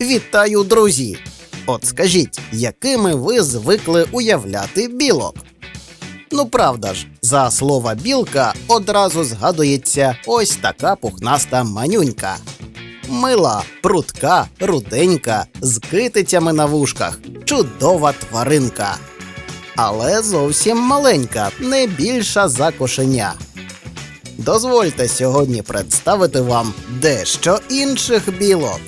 Вітаю, друзі! От скажіть, якими ви звикли уявляти білок? Ну правда ж, за слова білка одразу згадується ось така пухнаста манюнька. Мила, прутка, руденька, з китицями на вушках, чудова тваринка. Але зовсім маленька, не більша за кошеня. Дозвольте сьогодні представити вам дещо інших білок.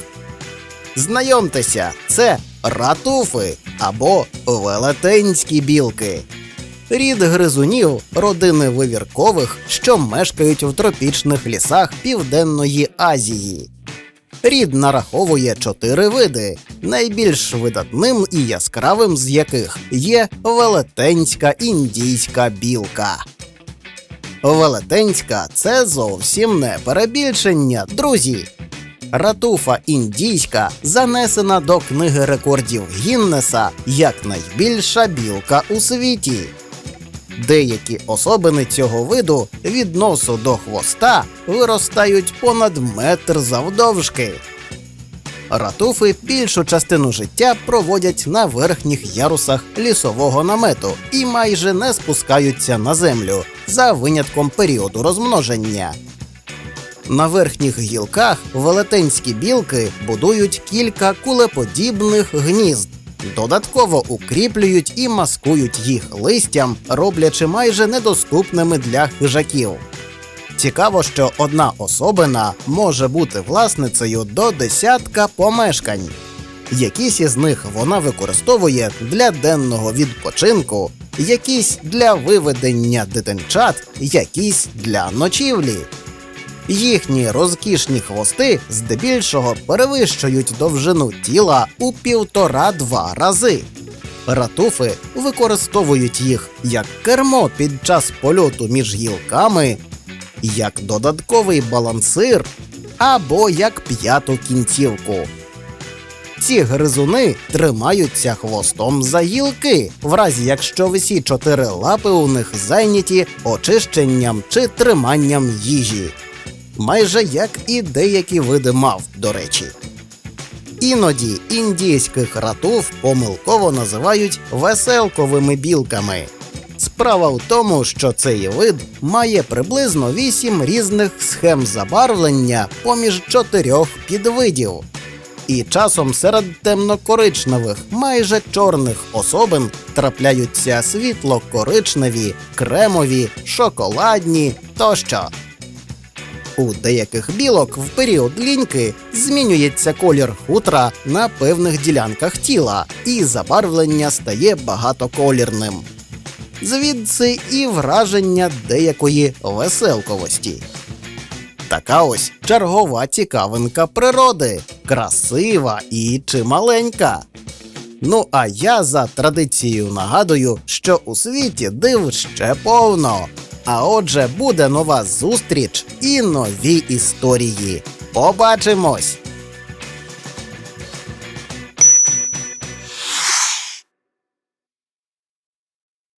Знайомтеся, це ратуфи або велетенські білки. Рід гризунів родини вивіркових, що мешкають в тропічних лісах Південної Азії. Рід нараховує чотири види, найбільш видатним і яскравим з яких є велетенська індійська білка. Велетенська це зовсім не перебільшення, друзі. Ратуфа індійська занесена до книги рекордів Гіннеса як найбільша білка у світі. Деякі особини цього виду від носу до хвоста виростають понад метр завдовжки. Ратуфи більшу частину життя проводять на верхніх ярусах лісового намету і майже не спускаються на землю за винятком періоду розмноження. На верхніх гілках велетенські білки будують кілька кулеподібних гнізд. Додатково укріплюють і маскують їх листям, роблячи майже недоступними для хижаків. Цікаво, що одна особина може бути власницею до десятка помешкань. Якісь із них вона використовує для денного відпочинку, якісь для виведення дитинчат, якісь для ночівлі. Їхні розкішні хвости здебільшого перевищують довжину тіла у півтора-два рази. Ратуфи використовують їх як кермо під час польоту між гілками, як додатковий балансир або як п'яту кінцівку. Ці гризуни тримаються хвостом за гілки, в разі якщо всі чотири лапи у них зайняті очищенням чи триманням їжі майже як і деякі види мав, до речі. Іноді індійських ратув помилково називають веселковими білками. Справа в тому, що цей вид має приблизно вісім різних схем забарвлення поміж чотирьох підвидів. І часом серед темно-коричневих, майже чорних особин трапляються світло-коричневі, кремові, шоколадні тощо. У деяких білок в період ліньки змінюється колір хутра на певних ділянках тіла, і забарвлення стає багатоколірним. Звідси і враження деякої веселковості. Така ось чергова цікавинка природи, красива і чималенька. Ну а я за традицією нагадую, що у світі див ще повно. А отже, буде нова зустріч і нові історії. Побачимось!